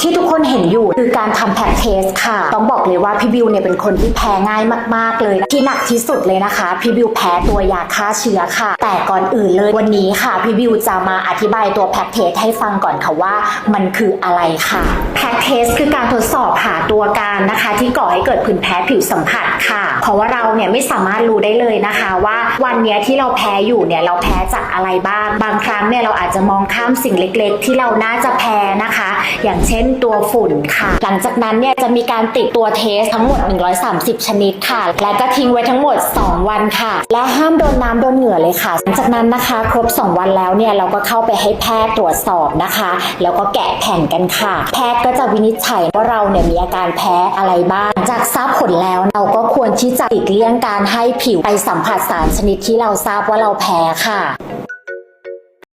ที่ทุกคนเห็นอยู่คือการทำแพ็กเทสค่ะ ต้องบอกเลยว่าพี่บิวเนี่ยเป็นคนที่แพ้ง่ายมาก ๆ เลยที่หนักที่สุดเลยนะคะพี่บิวแพ้ตัวยาฆ่าเชื้อค่ะ แต่ก่อนอื่นเลยวันนี้ค่ะพี่บิวจะมาอธิบายตัวแพ็กเทสให้ฟังก่อนค่ะว่ามันคืออะไรค่ะแพ็กเทสคือการทดสอบ การนะคะ ที่ก่อให้เกิดผื่นแพ้ผิวสัมผัสค่ะ เพราะว่าเราเนี่ยไม่สามารถรู้ได้เลยนะคะว่าวันนี้ที่เราแพ้อยู่เนี่ยเราแพ้จากอะไรบ้าง บางครั้งเนี่ยเราอาจจะมองข้ามสิ่งเล็กๆ ที่เราน่าจะแพ้นะคะ อย่างเช่นตัวฝุ่นค่ะ หลังจากนั้นเนี่ยจะมีการติดตัวเทสทั้งหมด 130 ชนิดค่ะ และก็ทิ้งไว้ทั้งหมด 2 วันค่ะ และห้ามโดนน้ำโดนเหงื่อเลยค่ะ หลังจากนั้นนะคะ ครบ 2 วันแล้วเนี่ยเราก็เข้าไปให้แพทย์ตรวจสอบนะคะ แล้วก็แกะแผ่นกันค่ะ แพทย์ก็จะวินิจฉัยว่าเราเนี่ยมีอาการแพ้อะไรบ้าง จากทราบผลแล้วเราก็ควรที่จะติดเลี่ยงการให้ผิวไปสัมผัสสารชนิดที่เราทราบว่าเราแพ้ค่ะ